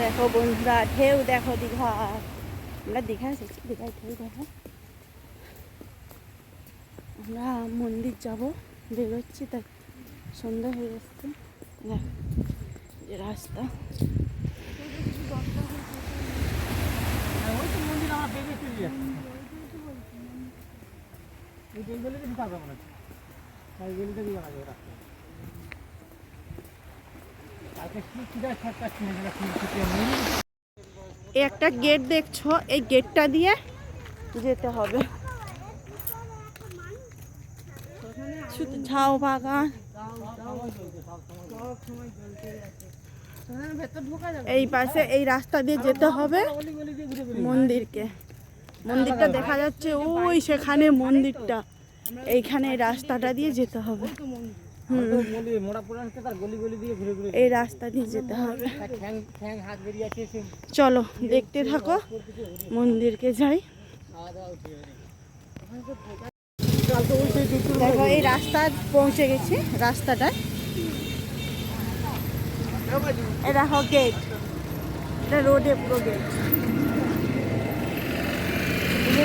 দেখো বন্ধুরা, ঢেউ দেখো দীঘা। আমরা দীঘা এসেছি দীঘায় ঢেউ দেখো। আমরা মন্দির যাব, বেরোচ্ছি তাই সন্ধ্যা হয়ে দেখ, যে রাস্তা। বেঙ্গলে তো ঢুকাবে মনে হচ্ছে। গেলিটা দিয়ে বানাবে রাস্তা একটা গেট দেখছ, এই গেটটা দিয়ে যেতে হবে। শুধু বাগান। এই পাশে এই রাস্তা দিয়ে যেতে হবে মন্দিরকে। মন্দিরটা দেখা যাচ্ছে, ওই সেখানে মন্দিরটা। এইখানে এই রাস্তাটা দিয়ে যেতে হবে। এই রাস্তা দিয়ে যেতে হবে। চলো দেখতে থাকো। মন্দিরকে যাই। দেখো এই রাস্তা পৌঁছে গেছি রাস্তাটায়। এ দেখো গেট এটা রোডে পুরো গেট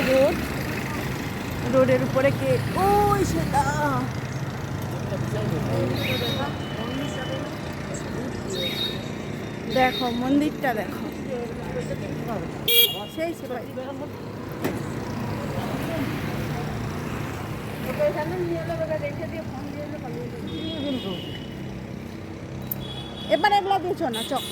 রোড রোডের উপরে গেট ওই সেটা। দেখো মন্দিরটা দেখো। সেই সেটাই এবার এগুলা দিয়েছ না চক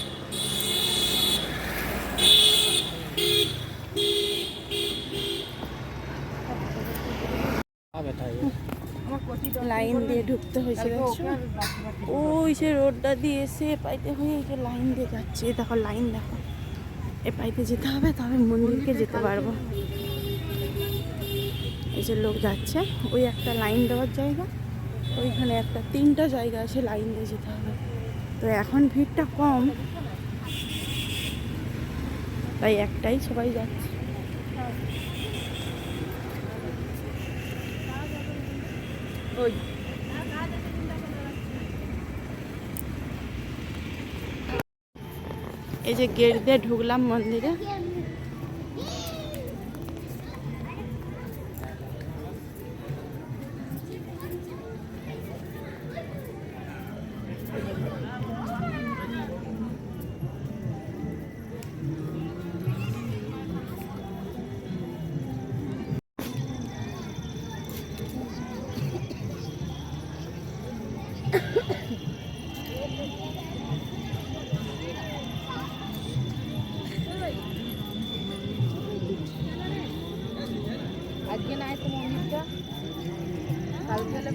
লাইন দিয়ে ঢুকতে হয়েছে ওই সে রোডটা দিয়ে এসে এ পাইতে হয়ে যে লাইন দিয়ে যাচ্ছে দেখো লাইন দেখো। এ পাইতে যেতে হবে তবে মন্দিরকে যেতে পারব। এই যে লোক যাচ্ছে ওই একটা লাইন দেওয়ার জায়গা ওইখানে একটা তিনটা জায়গা আছে লাইন দিয়ে যেতে হবে। তো এখন ভিড়টা কম। তাই একটাই সবাই যাচ্ছে। ওই। এই যে গেট দিয়ে ঢুকলাম মন্দিরে।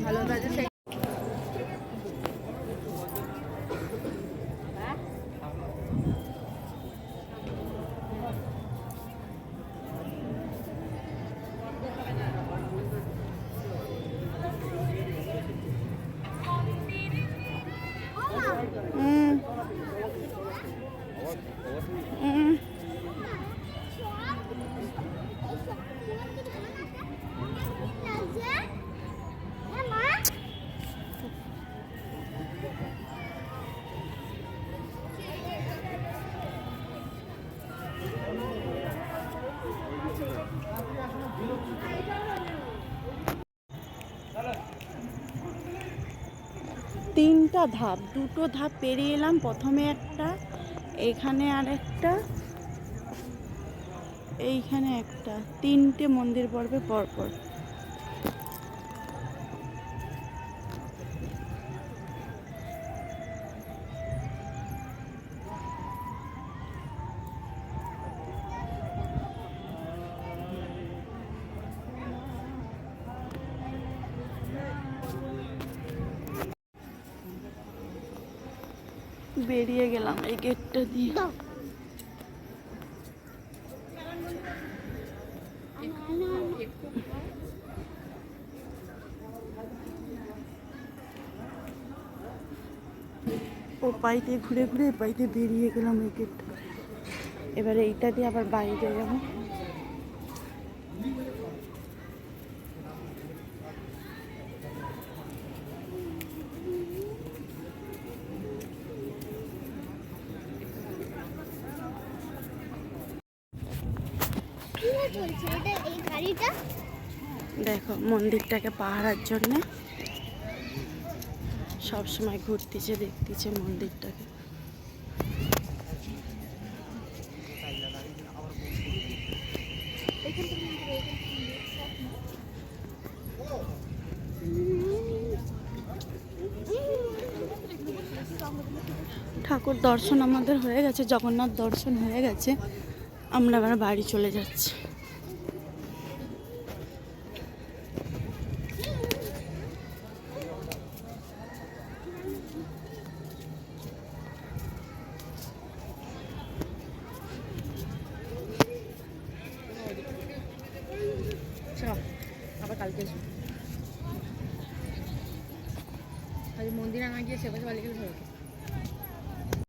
ভালো কাজে সেই তিনটা ধাপ, দুটো ধাপ পেরিয়ে এলাম, প্রথমে একটা, এখানে আর একটা, এইখানে একটা, তিনটে মন্দির পড়বে পরপর। বেরিয়ে গেলাম, এই গেটটা দিয়ে। ও পাইতে, ঘুরে ঘুরে পাইতে বেরিয়ে গেলাম এই গেটটা এবারে এইটা দিয়ে আবার বাইরে যাব। দেখো, মন্দিরটাকে পাহারার জন্য সব সময় ঘুরতেছে, দেখতেছে মন্দিরটাকে। ঠাকুর দর্শন আমাদের হয়ে গেছে, জগন্নাথ দর্শন হয়ে গেছে। আমরা আবার বাড়ি চলে যাচ্ছি। কালকে আজ মন্দিরে না গিয়ে সেবা সেবা লিখে